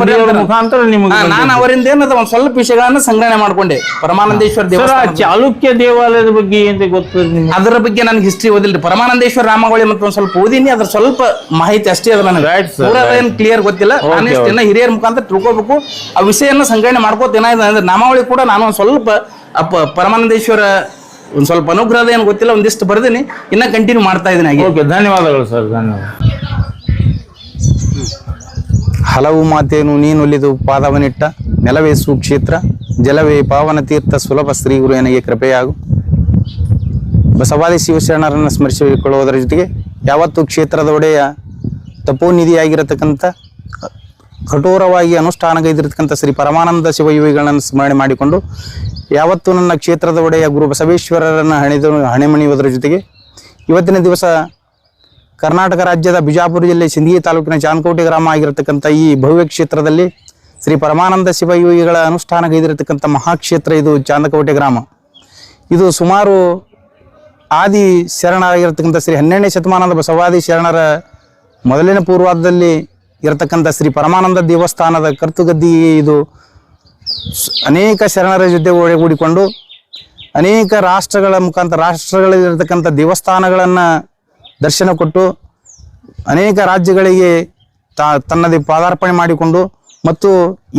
ಮುಖಾಂತರ ನಿಮಗೆ ನಾನು ಅವರಿಂದ ಏನದ ಒಂದ್ ಸ್ವಲ್ಪ ವಿಷಯಗಳನ್ನ ಸಂಗ್ರಹಣೆ ಮಾಡ್ಕೊಂಡೆ. ಪರಮಾನಂದೇಶ್ವರ ದೇವಸ್ಥಾನ ಚಾಲುಕ್ಯ ದೇವಾಲಯದ ಬಗ್ಗೆ ಏನ್ ಗೊತ್ತು ಅದರ ಬಗ್ಗೆ ನನ್ಗೆ ಹಿಸ್ಟ್ರಿ ಓದಿಲ್ರಿ. ಪರಮಾನಂದೇಶ್ವರ ರಾಮಾವಳಿ ಮತ್ತೆ ಒಂದ್ ಸ್ವಲ್ಪ ಓದಿನಿ ಅದ್ರ ಸ್ವಲ್ಪ ಮಾಹಿತಿ ಅಷ್ಟೇ ಅದ ನನಗೆ. ಪೂರ ಏನ್ ಕ್ಲಿಯರ್ ಗೊತ್ತಿಲ್ಲ. ನಾನು ಹಿರಿಯರ ಮುಖಾಂತರ ತಿಳ್ಕೊಬೇಕು. ಆ ವಿಷಯನ ಸಂಗ್ರಹಣೆ ಮಾಡ್ಕೋತ ಏನಾಯ್ತು ಅಂದ್ರೆ ನಾಮಾವಳಿ ಕೂಡ ನಾನು ಒಂದ್ ಸ್ವಲ್ಪ ಅಪ್ಪ ಪರಮಾನಂದೇಶ್ವರ ಒಂದು ಸ್ವಲ್ಪ ಅನುಗ್ರಹದ ಏನು ಗೊತ್ತಿಲ್ಲ ಒಂದಿಷ್ಟು ಬರ್ದೀನಿ. ಇನ್ನ ಕಂಟಿನ್ಯೂ ಮಾಡ್ತಾ ಇದೀನಿ ಹಾಗೆ. ಓಕೆ ಧನ್ಯವಾದಗಳು ಸರ್ ಧನ್ಯವಾದ. ಹಲವು ಮಾತೇನು ನೀನುಲಿದು ಪಾದವನಿಟ್ಟ ನೆಲವೇ ಸುಕ್ಷೇತ್ರ ಜಲವೇ ಪಾವನ ತೀರ್ಥ ಸುಲಭ ಶ್ರೀ ಗುರು ನನಗೆ ಕೃಪೆಯಾಗು. ಬಸವಾದಿ ಶಿವಶರಣರನ್ನು ಸ್ಮರಿಸಿಕೊಳ್ಳುವುದರ ಜೊತೆಗೆ ಯಾವತ್ತು ಕ್ಷೇತ್ರದ ಒಡೆಯ ತಪೋನಿಧಿಯಾಗಿರತಕ್ಕಂಥ ಕಠೋರವಾಗಿ ಅನುಷ್ಠಾನಗೈದಿರತಕ್ಕಂಥ ಶ್ರೀ ಪರಮಾನಂದ ಶಿವಯೋಗಿಗಳನ್ನು ಸ್ಮರಣೆ ಮಾಡಿಕೊಂಡು ಯಾವತ್ತು ನನ್ನ ಕ್ಷೇತ್ರದ ಒಡೆಯ ಗುರು ಬಸವೇಶ್ವರರನ್ನು ಹಣೆದು ಹಣೆಮಣಿಯುವುದರ ಜೊತೆಗೆ ಇವತ್ತಿನ ದಿವಸ ಕರ್ನಾಟಕ ರಾಜ್ಯದ ಬಿಜಾಪುರ ಜಿಲ್ಲೆ ಸಿಂಧಗಿ ತಾಲೂಕಿನ ಚಾಂದಕೋಟೆ ಗ್ರಾಮ ಆಗಿರತಕ್ಕಂಥ ಈ ಭವ್ಯ ಕ್ಷೇತ್ರದಲ್ಲಿ ಶ್ರೀ ಪರಮಾನಂದ ಶಿವಯೋಗಿಗಳ ಅನುಷ್ಠಾನಗೈದಿರತಕ್ಕಂಥ ಮಹಾಕ್ಷೇತ್ರ ಇದು ಚಾಂದಕೋಟೆ ಗ್ರಾಮ. ಇದು ಸುಮಾರು ಆದಿ ಶರಣರಾಗಿರ್ತಕ್ಕಂಥ ಶ್ರೀ ಹನ್ನೆರಡನೇ ಶತಮಾನದ ಬಸವಾದಿ ಶರಣರ ಮೊದಲಿನ ಪೂರ್ವಾರ್ಧದಲ್ಲಿ ಇರತಕ್ಕಂಥ ಶ್ರೀ ಪರಮಾನಂದ ದೇವಸ್ಥಾನದ ಕರ್ತುಗದ್ದಿ ಇದು. ಅನೇಕ ಶರಣರ ಜೊತೆ ಒಳಗೂಡಿಕೊಂಡು ಅನೇಕ ರಾಷ್ಟ್ರಗಳ ಮುಖಾಂತರ ರಾಷ್ಟ್ರಗಳಲ್ಲಿರತಕ್ಕಂಥ ದೇವಸ್ಥಾನಗಳನ್ನು ದರ್ಶನ ಕೊಟ್ಟು ಅನೇಕ ರಾಜ್ಯಗಳಿಗೆ ತನ್ನದೇ ಪಾದಾರ್ಪಣೆ ಮಾಡಿಕೊಂಡು ಮತ್ತು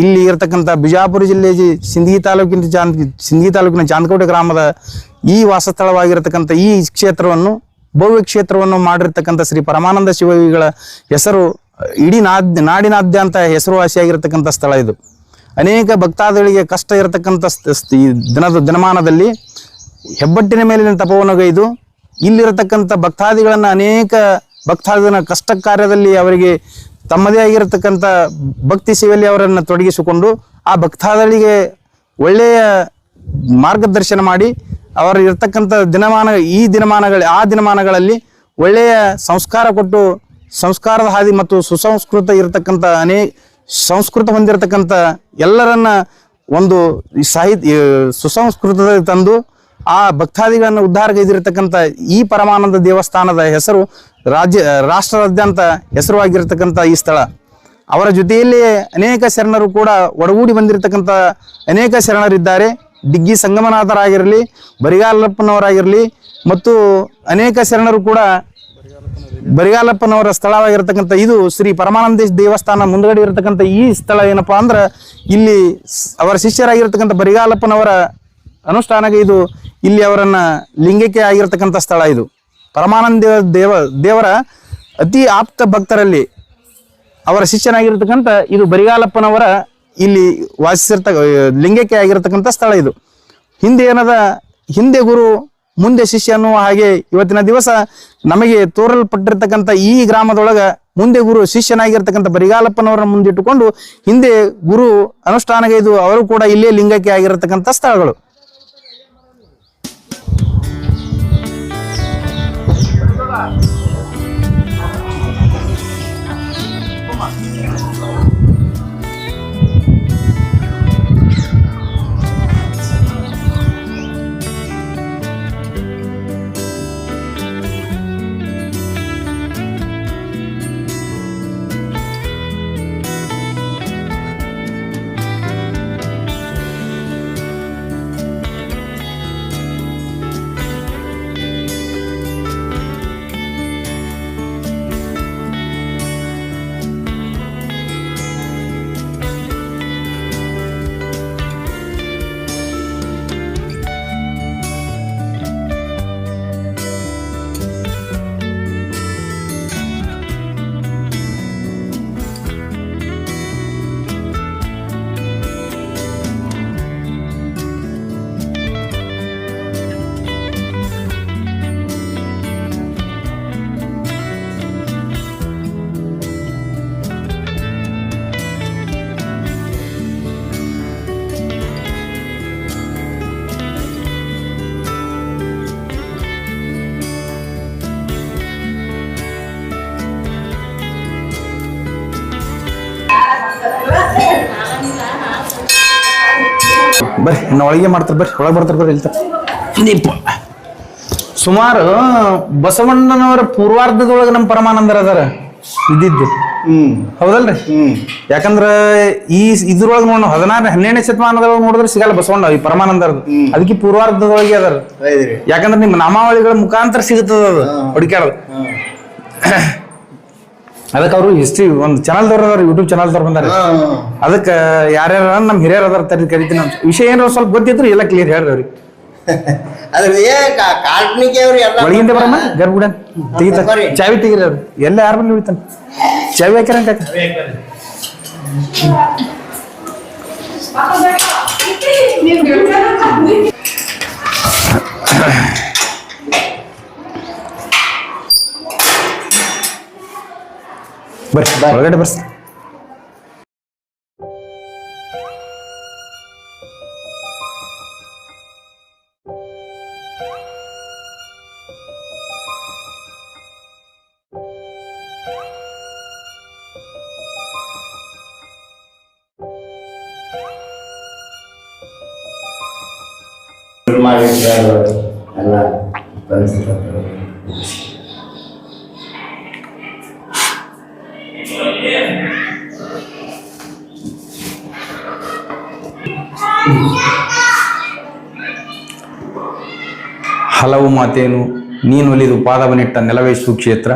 ಇಲ್ಲಿ ಇರತಕ್ಕಂಥ ಬಿಜಾಪುರ ಜಿಲ್ಲೆ ಸಿಂದಗಿ ತಾಲೂಕಿನ ಚಾಂದ್ ಸಿಂಧಿ ತಾಲೂಕಿನ ಚಾಂದಕೋಟೆ ಗ್ರಾಮದ ಈ ವಾಸಸ್ಥಳವಾಗಿರತಕ್ಕಂಥ ಈ ಕ್ಷೇತ್ರವನ್ನು, ಭವ್ಯ ಕ್ಷೇತ್ರವನ್ನು ಮಾಡಿರ್ತಕ್ಕಂಥ ಶ್ರೀ ಪರಮಾನಂದ ಶಿವವಿಗಳ ಹೆಸರು ಇಡೀ ನಾದ್ ನಾಡಿನಾದ್ಯಂತ ಹೆಸರುವಾಸಿಯಾಗಿರ್ತಕ್ಕಂಥ ಸ್ಥಳ ಇದು. ಅನೇಕ ಭಕ್ತಾದಿಗಳಿಗೆ ಕಷ್ಟ ಇರತಕ್ಕಂಥ ಈ ದಿನದ ದಿನಮಾನದಲ್ಲಿ ಹೆಬ್ಬಟ್ಟಿನ ಮೇಲಿನ ತಪವನಗೈದು ಇಲ್ಲಿರತಕ್ಕಂಥ ಭಕ್ತಾದಿಗಳನ್ನು ಅನೇಕ ಭಕ್ತಾದಿನ ಕಷ್ಟ ಕಾರ್ಯದಲ್ಲಿ ಅವರಿಗೆ ತಮ್ಮದೇ ಆಗಿರತಕ್ಕಂಥ ಭಕ್ತಿ ಸೇವೆಯಲ್ಲಿ ಅವರನ್ನು ತೊಡಗಿಸಿಕೊಂಡು ಆ ಭಕ್ತಾದಿಗಳಿಗೆ ಒಳ್ಳೆಯ ಮಾರ್ಗದರ್ಶನ ಮಾಡಿ ಅವರು ಇರತಕ್ಕಂಥ ದಿನಮಾನ ಈ ದಿನಮಾನಗಳ ಆ ದಿನಮಾನಗಳಲ್ಲಿ ಒಳ್ಳೆಯ ಸಂಸ್ಕಾರ ಕೊಟ್ಟು ಸಂಸ್ಕಾರದ ಹಾದಿ ಮತ್ತು ಸುಸಂಸ್ಕೃತ ಇರತಕ್ಕಂಥ ಅನೇಕ ಸಂಸ್ಕೃತ ಹೊಂದಿರತಕ್ಕಂಥ ಎಲ್ಲರನ್ನ ಒಂದು ಸಾಹಿತ್ಯ ಸುಸಂಸ್ಕೃತದಲ್ಲಿ ತಂದು ಆ ಭಕ್ತಾದಿಗಳನ್ನು ಉದ್ಧಾರಗೈದಿರತಕ್ಕಂಥ ಈ ಪರಮಾನಂದ ದೇವಸ್ಥಾನದ ಹೆಸರು ರಾಜ್ಯ, ರಾಷ್ಟ್ರದಾದ್ಯಂತ ಹೆಸರುವಾಗಿರ್ತಕ್ಕಂಥ ಈ ಸ್ಥಳ. ಅವರ ಜೊತೆಯಲ್ಲಿಯೇ ಅನೇಕ ಶರಣರು ಕೂಡ ಒಡಗೂಡಿ ಬಂದಿರತಕ್ಕಂಥ ಅನೇಕ ಶರಣರಿದ್ದಾರೆ. ಡಿಗ್ಗಿ ಸಂಗಮನಾಥರಾಗಿರಲಿ, ಬರಿಗಾಲಪ್ಪನವರಾಗಿರಲಿ ಮತ್ತು ಅನೇಕ ಶರಣರು ಕೂಡ ಬರಿಗಾಲಪ್ಪನವರ ಸ್ಥಳವಾಗಿರ್ತಕ್ಕಂಥ ಇದು ಶ್ರೀ ಪರಮಾನಂದೇಶ್ ದೇವಸ್ಥಾನ ಮುಂದಗಡೆ ಇರತಕ್ಕಂಥ ಈ ಸ್ಥಳ ಏನಪ್ಪಾ ಅಂದ್ರೆ ಇಲ್ಲಿ ಅವರ ಶಿಷ್ಯರಾಗಿರ್ತಕ್ಕಂಥ ಬರಿಗಾಲಪ್ಪನವರ ಅನುಷ್ಠಾನಕ್ಕೆ ಇದು ಇಲ್ಲಿ ಅವರನ್ನ ಲಿಂಗಕ್ಕೆ ಆಗಿರತಕ್ಕಂಥ ಸ್ಥಳ ಇದು. ಪರಮಾನಂದ ದೇವ ದೇವ ದೇವರ ಅತಿ ಆಪ್ತ ಭಕ್ತರಲ್ಲಿ ಅವರ ಶಿಷ್ಯನಾಗಿರ್ತಕ್ಕಂಥ ಇದು ಬರಿಗಾಲಪ್ಪನವರ ಇಲ್ಲಿ ವಾಸಿಸಿರ್ತ ಲಿಂಗಕ್ಕೆ ಆಗಿರತಕ್ಕಂಥ ಸ್ಥಳ ಇದು. ಹಿಂದೆ ಏನದ, ಹಿಂದೆ ಗುರು ಮುಂದೆ ಶಿಷ್ಯ ಅನ್ನುವ ಹಾಗೆ ಇವತ್ತಿನ ದಿವಸ ನಮಗೆ ತೋರಲ್ಪಟ್ಟಿರ್ತಕ್ಕಂಥ ಈ ಗ್ರಾಮದೊಳಗ ಮುಂದೆ ಗುರು ಶಿಷ್ಯನಾಗಿರ್ತಕ್ಕಂಥ ಬರಿಗಾಲಪ್ಪನವರನ್ನ ಮುಂದಿಟ್ಟುಕೊಂಡು ಹಿಂದೆ ಗುರು ಅನುಷ್ಠಾನಗೈದು ಅವರು ಕೂಡ ಇಲ್ಲೇ ಲಿಂಗಕ್ಕೆ ಆಗಿರತಕ್ಕಂಥ ಸ್ಥಳಗಳು. ಬರ್ರಿ ಇನ್ನು ಒಳಗೆ ಮಾಡ್ತಾರೆ ಬರ್ರಿ ಒಳಗೆ ಬರ್ತಾರೆ ಬರ್ರಿ ಇಲ್ತಾರೆ ದೀಪ ಸುಮಾರು ಬಸವಣ್ಣನವರ ಪೂರ್ವಾರ್ಧದೊಳಗೆ ನಮ್ಮ ಪರಮಾನಂದರ ಅದಾರ ಇದ್ದಿದ್ದು. ಹ್ಮ್. ಹೌದಲ್ರಿ? ಹ್ಮ್. ಯಾಕಂದ್ರ ಈ ಇದ್ರೊಳಗೆ ನೋಡ ಹದಿನಾರು ಹನ್ನೆರಡನೇ ಶತಮಾನದೊಳಗೆ ನೋಡಿದ್ರೆ ಸಿಗಲ್ಲ ಬಸವಣ್ಣ ಈ ಪರಮಾನಂದರದು. ಅದಕ್ಕೆ ಪೂರ್ವಾರ್ಧದೊಳಗೆ ಅದಾರ. ಯಾಕಂದ್ರೆ ನಿಮ್ಮ ನಾಮಾವಳಿಗಳ ಮುಖಾಂತರ ಸಿಗುತ್ತದ ಅದು ಹುಡುಕ್ಯಾಡೋದು. ಅದಕ್ಕೆ ಅವರು ಹಿಸ್ಟ್ರಿ ಒಂದು ಚಾನಲ್ದವ್ರು ಅದಾರ ಯೂಟ್ಯೂಬ್ ಚಾನಲ್ದವ್ರು ಬಂದಾರ. ಅದಕ್ಕೆ ಯಾರ್ಯಾರ ನಮ್ಮ ಹಿರಿಯರ್ ಅದಾರ ತರಿ ಕರಿತೀನಿ ಅಂತ ವಿಷಯ ಏನಾರ ಸ್ವಲ್ಪ ಗೊತ್ತಿದ್ರು ಎಲ್ಲ ಕ್ಲಿಯರ್ ಹೇಳ್ರಿ ಅವ್ರಿಗೆ ಒಳಗಿಂದ ಬರಮ್ಮ ಗರ್ಭಗುಡ ತೆಗಿತ. ಚಾವಿ ತೆಗಿರಿ ಅವ್ರು. ಎಲ್ಲ ಯಾರ ಬಂದು ಉಳಿತಾನ? ಚಾವಿ ಹಾಕ್ಯಾರ ಕಾಕ ಬರ್ರಿ ಒಳಗಡೆ ಬರ್ಸಿ ಎಲ್ಲ ಪರಿಸ್ಥಿತಿ ಹಲವು ಮಾತೇನು ನೀನೊಲಿದು ಪಾದವನಿಟ್ಟ ನೆಲವೇ ಸುಕ್ಷೇತ್ರ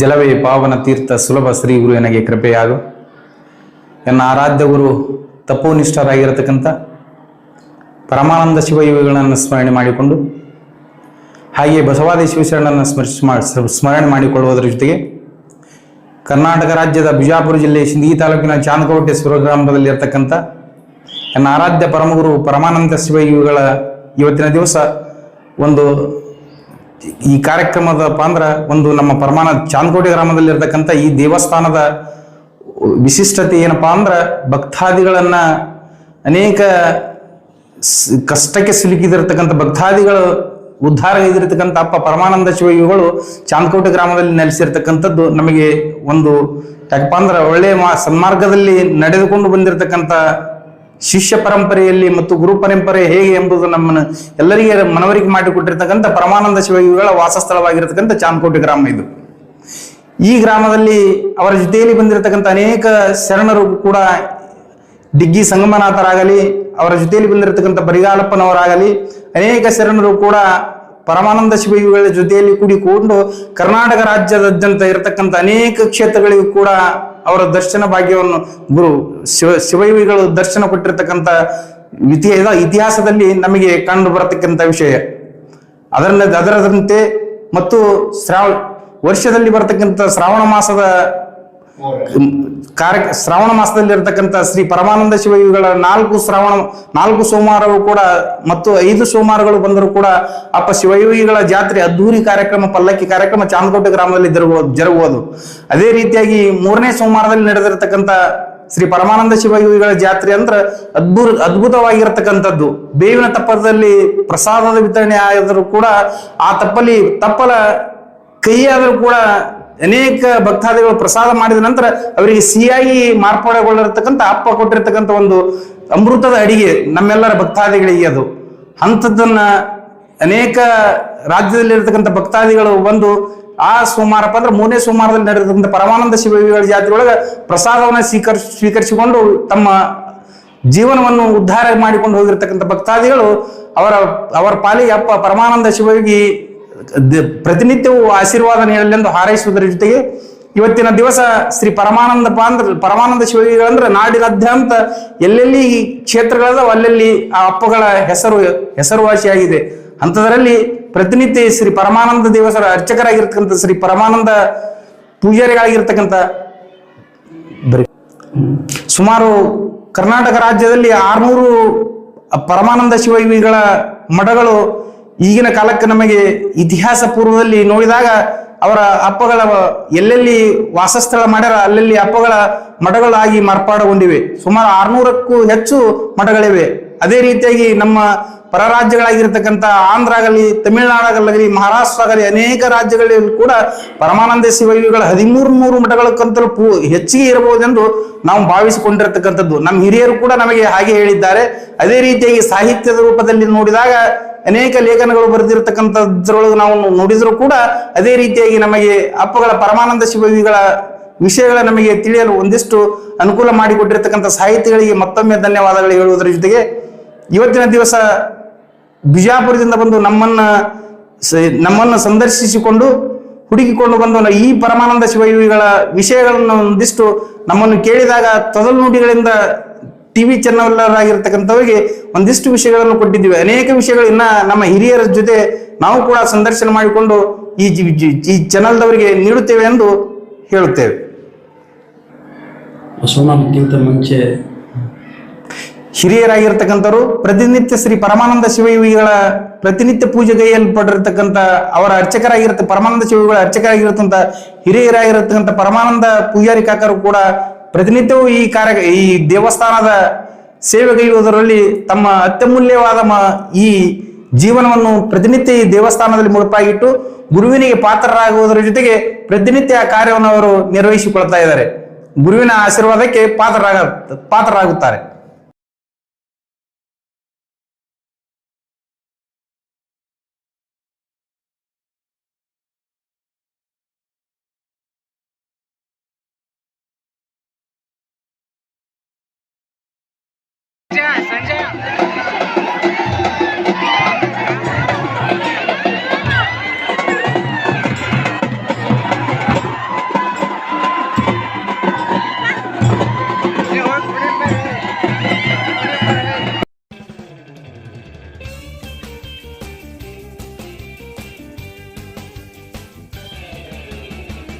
ಜಲವೇ ಪಾವನ ತೀರ್ಥ ಸುಲಭ ಶ್ರೀ ಗುರು ನನಗೆ ಕೃಪೆಯಾಗು. ಎನ್ನ ಆರಾಧ್ಯ ಗುರು ತಪೋನಿಷ್ಠರಾಗಿರತಕ್ಕಂಥ ಪರಮಾನಂದ ಶಿವಯೋಗಿಗಳನ್ನು ಸ್ಮರಣೆ ಮಾಡಿಕೊಂಡು, ಹಾಗೆಯೇ ಬಸವಾದಿ ಶಿವಶರಣನ್ನು ಸ್ಮರಿಸ ಸ್ಮರಣೆ ಮಾಡಿಕೊಳ್ಳುವುದರ ಜೊತೆಗೆ ಕರ್ನಾಟಕ ರಾಜ್ಯದ ಬಿಜಾಪುರ ಜಿಲ್ಲೆ ಸಿಂದಗಿ ತಾಲೂಕಿನ ಚಾಂದಕೋಟೆ ಸುರಗ್ರಾಮದಲ್ಲಿ ಇರತಕ್ಕಂಥ ನನ್ನ ಆರಾಧ್ಯ ಪರಮಗುರು ಪರಮಾನಂದ ಶಿವಯೋಗಿಗಳ ಇವತ್ತಿನ ದಿವಸ ಒಂದು ಈ ಕಾರ್ಯಕ್ರಮದಪ್ಪ ಪಾಂದ್ರ ಒಂದು ನಮ್ಮ ಪರಮಾನ ಚಾಂದ್ಕೋಟೆ ಗ್ರಾಮದಲ್ಲಿ ಇರತಕ್ಕಂಥ ಈ ದೇವಸ್ಥಾನದ ವಿಶಿಷ್ಟತೆ ಏನಪ್ಪಾ ಅಂದ್ರೆ ಭಕ್ತಾದಿಗಳನ್ನು ಅನೇಕ ಕಷ್ಟಕ್ಕೆ ಸಿಲುಕಿದಿರತಕ್ಕಂಥ ಭಕ್ತಾದಿಗಳು ಉದ್ಧಾರ ಇದಿರತಕ್ಕಂಥ ಅಪ್ಪ ಪರಮಾನಂದ ಶಿವಯುಗಳು ಚಾಂದಕೋಟೆ ಗ್ರಾಮದಲ್ಲಿ ನೆಲೆಸಿರ್ತಕ್ಕಂಥದ್ದು ನಮಗೆ ಒಂದು ಯಾಕಪ್ಪ ಅಂದ್ರೆ ಒಳ್ಳೆಯ ಮಾ ಸನ್ಮಾರ್ಗದಲ್ಲಿ ನಡೆದುಕೊಂಡು ಬಂದಿರತಕ್ಕಂಥ ಶಿಷ್ಯ ಪರಂಪರೆಯಲ್ಲಿ ಮತ್ತು ಗುರು ಪರಂಪರೆ ಹೇಗೆ ಎಂಬುದು ನಮ್ಮನ್ನು ಎಲ್ಲರಿಗೆ ಮನವರಿಕೆ ಮಾಡಿಕೊಟ್ಟಿರ್ತಕ್ಕಂಥ ಪರಮಾನಂದ ಶಿವಯುಗಿಗಳ ವಾಸಸ್ಥಳವಾಗಿರತಕ್ಕಂಥ ಚಾಮಕೋಟೆ ಗ್ರಾಮ ಇದು. ಈ ಗ್ರಾಮದಲ್ಲಿ ಅವರ ಜೊತೆಯಲ್ಲಿ ಬಂದಿರತಕ್ಕಂಥ ಅನೇಕ ಶರಣರು ಕೂಡ ಡಿಗ್ಗಿ ಸಂಗಮನಾಥರಾಗಲಿ, ಅವರ ಜೊತೆಯಲ್ಲಿ ಬಂದಿರತಕ್ಕಂಥ ಬರಿಗಾಲಪ್ಪನವರಾಗಲಿ, ಅನೇಕ ಶರಣರು ಕೂಡ ಪರಮಾನಂದ ಶಿವಯುಗಳ ಜೊತೆಯಲ್ಲಿ ಕೂಡಿಕೊಂಡು ಕರ್ನಾಟಕ ರಾಜ್ಯದಾದ್ಯಂತ ಇರತಕ್ಕಂಥ ಅನೇಕ ಕ್ಷೇತ್ರಗಳಿಗೂ ಕೂಡ ಅವರ ದರ್ಶನ ಭಾಗ್ಯವನ್ನು ಗುರು ಶಿವ, ಶಿವಯೋಗಿಗಳು ದರ್ಶನ ಕೊಟ್ಟಿರ್ತಕ್ಕಂಥ ಇತಿಹಾಸ ಇತಿಹಾಸದಲ್ಲಿ ನಮಗೆ ಕಂಡು ಬರತಕ್ಕಂಥ ವಿಷಯ. ಅದರಲ್ಲಿ ಅದರದಂತೆ ಮತ್ತು ಶ್ರಾವ, ವರ್ಷದಲ್ಲಿ ಬರತಕ್ಕಂಥ ಶ್ರಾವಣ ಮಾಸದ ಕಾರ್ಯ, ಶ್ರಾವಣ ಮಾಸದಲ್ಲಿ ಇರತಕ್ಕಂಥ ಶ್ರೀ ಪರಮಾನಂದ ಶಿವಯುಗಳ ನಾಲ್ಕು ಶ್ರಾವಣ, ನಾಲ್ಕು ಸೋಮವಾರಗಳು ಕೂಡ ಮತ್ತು ಐದು ಸೋಮವಾರಗಳು ಬಂದರೂ ಕೂಡ ಅಪ್ಪ ಶಿವಯೋಗಿಗಳ ಜಾತ್ರೆ ಅದ್ಧೂರಿ ಕಾರ್ಯಕ್ರಮ, ಪಲ್ಲಕ್ಕಿ ಕಾರ್ಯಕ್ರಮ ಚಾಂದಕೋಟೆ ಗ್ರಾಮದಲ್ಲಿ ಜರುಗುವುದು. ಅದೇ ರೀತಿಯಾಗಿ ಮೂರನೇ ಸೋಮವಾರದಲ್ಲಿ ನಡೆದಿರತಕ್ಕಂಥ ಶ್ರೀ ಪರಮಾನಂದ ಶಿವಯೋಗಿಗಳ ಜಾತ್ರೆ ಅಂದ್ರೆ ಅದ್ಭುತ, ಅದ್ಭುತವಾಗಿರತಕ್ಕಂಥದ್ದು. ಬೇವಿನ ತಪ್ಪದಲ್ಲಿ ಪ್ರಸಾದದ ವಿತರಣೆ ಆದರೂ ಕೂಡ ಆ ತಪ್ಪಲಿ ತಪ್ಪಲ ಕೈಯಾದರೂ ಕೂಡ ಅನೇಕ ಭಕ್ತಾದಿಗಳು ಪ್ರಸಾದ ಮಾಡಿದ ನಂತರ ಅವರಿಗೆ ಸಿಹಿಯಾಗಿ ಮಾರ್ಪಾಡುಗೊಳ್ಳಿರ್ತಕ್ಕಂಥ ಅಪ್ಪ ಕೊಟ್ಟಿರ್ತಕ್ಕಂಥ ಒಂದು ಅಮೃತದ ಅಡಿಗೆ ನಮ್ಮೆಲ್ಲರ ಭಕ್ತಾದಿಗಳಿಗೆ ಅದು. ಅಂಥದ್ದನ್ನ ಅನೇಕ ರಾಜ್ಯದಲ್ಲಿರ್ತಕ್ಕಂಥ ಭಕ್ತಾದಿಗಳು ಬಂದು ಆ ಸೋಮವಾರಪ್ಪ ಅಂದ್ರೆ ಮೂರನೇ ಸೋಮವಾರದಲ್ಲಿ ನಡೆದಿರ್ತಕ್ಕಂಥ ಪರಮಾನಂದ ಶಿವಗಳ ಜಾತಿ ಒಳಗೆ ಪ್ರಸಾದವನ್ನು ಸ್ವೀಕರ್ ಸ್ವೀಕರಿಸಿಕೊಂಡು ತಮ್ಮ ಜೀವನವನ್ನು ಉದ್ಧಾರ ಮಾಡಿಕೊಂಡು ಹೋಗಿರ್ತಕ್ಕಂಥ ಭಕ್ತಾದಿಗಳು ಅವರ ಅವರ ಪಾಲಿಗೆ ಅಪ್ಪ ಪರಮಾನಂದ ಶಿವಯೋಗಿ ಪ್ರತಿನಿತ್ಯವೂ ಆಶೀರ್ವಾದ ನೀಡಲೆಂದು ಹಾರೈಸುವುದರ ಜೊತೆಗೆ ಇವತ್ತಿನ ದಿವಸ ಶ್ರೀ ಪರಮಾನಂದ ಪಾಂದ್ರ ಪರಮಾನಂದ ಶಿವಗಳಂದ್ರೆ ನಾಡಿನಾದ್ಯಂತ ಎಲ್ಲೆಲ್ಲಿ ಈ ಕ್ಷೇತ್ರಗಳದಾವ ಅಲ್ಲೆಲ್ಲಿ ಆ ಅಪ್ಪಗಳ ಹೆಸರು, ಹೆಸರುವಾಸಿಯಾಗಿದೆ. ಅಂಥದ್ರಲ್ಲಿ ಪ್ರತಿನಿತ್ಯ ಶ್ರೀ ಪರಮಾನಂದ ದೇವಸರ ಅರ್ಚಕರಾಗಿರ್ತಕ್ಕಂಥ ಶ್ರೀ ಪರಮಾನಂದ ಪೂಜಾರಿಗಳಾಗಿರ್ತಕ್ಕಂಥ ಸುಮಾರು ಕರ್ನಾಟಕ ರಾಜ್ಯದಲ್ಲಿ ಆರ್ನೂರು ಪರಮಾನಂದ ಶಿವಗಳ ಮಠಗಳು ಈಗಿನ ಕಾಲಕ್ಕೆ ನಮಗೆ ಇತಿಹಾಸ ಪೂರ್ವದಲ್ಲಿ ನೋಡಿದಾಗ ಅವರ ಅಪ್ಪಗಳ ಎಲ್ಲೆಲ್ಲಿ ವಾಸಸ್ಥಳ ಮಾಡ್ಯಾರ, ಅಲ್ಲೆಲ್ಲಿ ಅಪ್ಪಗಳ ಮಠಗಳಾಗಿ ಮಾರ್ಪಾಡುಗೊಂಡಿವೆ. ಸುಮಾರು ಆರ್ನೂರಕ್ಕೂ ಹೆಚ್ಚು ಮಠಗಳಿವೆ. ಅದೇ ರೀತಿಯಾಗಿ ನಮ್ಮ ಪರ ರಾಜ್ಯಗಳಾಗಿರ್ತಕ್ಕಂಥ ಆಂಧ್ರ ಆಗಲಿ ತಮಿಳುನಾಡಾಗಲಿ ಮಹಾರಾಷ್ಟ್ರ ಆಗಲಿ ಅನೇಕ ರಾಜ್ಯಗಳಲ್ಲಿ ಕೂಡ ಪರಮಾನಂದ ಶಿವಯೋಗಿಗಳ ಹದಿಮೂರು ನೂರು ಮಠಗಳಕ್ಕಂತಲೂ ಪೂ ಹೆಚ್ಚಿಗೆ ಇರಬಹುದೆಂದು ನಾವು ಭಾವಿಸಿಕೊಂಡಿರತಕ್ಕಂಥದ್ದು. ನಮ್ಮ ಹಿರಿಯರು ಕೂಡ ನಮಗೆ ಹಾಗೆ ಹೇಳಿದ್ದಾರೆ. ಅದೇ ರೀತಿಯಾಗಿ ಸಾಹಿತ್ಯದ ರೂಪದಲ್ಲಿ ನೋಡಿದಾಗ ಅನೇಕ ಲೇಖನಗಳು ಬರೆದಿರತಕ್ಕಂಥದ್ರೊಳಗೆ ನಾವು ನೋಡಿದರೂ ಕೂಡ ಅದೇ ರೀತಿಯಾಗಿ ನಮಗೆ ಅಪ್ಪಗಳ ಪರಮಾನಂದ ಶಿವಯೋಗಿಗಳ ವಿಷಯಗಳ ನಮಗೆ ತಿಳಿಯಲು ಒಂದಿಷ್ಟು ಅನುಕೂಲ ಮಾಡಿಕೊಟ್ಟಿರ್ತಕ್ಕಂಥ ಸಾಹಿತಿಗಳಿಗೆ ಮತ್ತೊಮ್ಮೆ ಧನ್ಯವಾದಗಳು ಹೇಳುವುದರ ಜೊತೆಗೆ ಇವತ್ತಿನ ದಿವಸ ಬಿಜಾಪುರದಿಂದ ಬಂದು ನಮ್ಮನ್ನ ನಮ್ಮನ್ನ ಸಂದರ್ಶಿಸಿಕೊಂಡು ಹುಡುಕಿಕೊಂಡು ಬಂದು ಈ ಪರಮಾನಂದ ಶಿವಯೋಗಿಗಳ ವಿಷಯಗಳನ್ನು ಒಂದಿಷ್ಟು ನಮ್ಮನ್ನು ಕೇಳಿದಾಗ ತೊದಲು ನುಡಿಗಳಿಂದ ಟಿವಿ ಚಾನಲ್ ಒಂದಿಷ್ಟು ವಿಷಯಗಳನ್ನು ಕೊಟ್ಟಿದ್ದೀವಿ. ಅನೇಕ ವಿಷಯಗಳು ಇನ್ನ ನಮ್ಮ ಹಿರಿಯರ ಜೊತೆ ನಾವು ಕೂಡ ಸಂದರ್ಶನ ಮಾಡಿಕೊಂಡು ಈ ಈ ಚಾನಲ್ದವರಿಗೆ ನೀಡುತ್ತೇವೆ ಎಂದು ಹೇಳುತ್ತೇವೆ. ಮುಂಚೆ ಹಿರಿಯರಾಗಿರ್ತಕ್ಕಂಥವ್ರು, ಪ್ರತಿನಿತ್ಯ ಶ್ರೀ ಪರಮಾನಂದ ಶಿವಯೋಗಿಗಳ ಪ್ರತಿನಿತ್ಯ ಪೂಜೆ ಕೈಯಲ್ಪಟ್ಟಿರ್ತಕ್ಕಂಥ ಅವರ ಅರ್ಚಕರಾಗಿರ್ತ, ಪರಮಾನಂದ ಶಿವಗಳ ಅರ್ಚಕರಾಗಿರ್ತಕ್ಕಂಥ ಹಿರಿಯರಾಗಿರತಕ್ಕಂಥ ಪರಮಾನಂದ ಪೂಜಾರಿ ಕಾಕರು ಕೂಡ ಪ್ರತಿನಿತ್ಯವೂ ಈ ಕಾರ್ಯ, ಈ ದೇವಸ್ಥಾನದ ಸೇವೆ ಕೈಯುವುದರಲ್ಲಿ ತಮ್ಮ ಅತ್ಯಮೂಲ್ಯವಾದ ಈ ಜೀವನವನ್ನು ಪ್ರತಿನಿತ್ಯ ಈ ದೇವಸ್ಥಾನದಲ್ಲಿ ಮುಡುಪಾಗಿಟ್ಟು ಗುರುವಿನಿಗೆ ಪಾತ್ರರಾಗುವುದರ ಜೊತೆಗೆ ಪ್ರತಿನಿತ್ಯ ಆ ಕಾರ್ಯವನ್ನು ಅವರು ನಿರ್ವಹಿಸಿಕೊಳ್ತಾ ಇದ್ದಾರೆ. ಗುರುವಿನ ಆಶೀರ್ವಾದಕ್ಕೆ ಪಾತ್ರರಾಗ, ಪಾತ್ರರಾಗುತ್ತಾರೆ.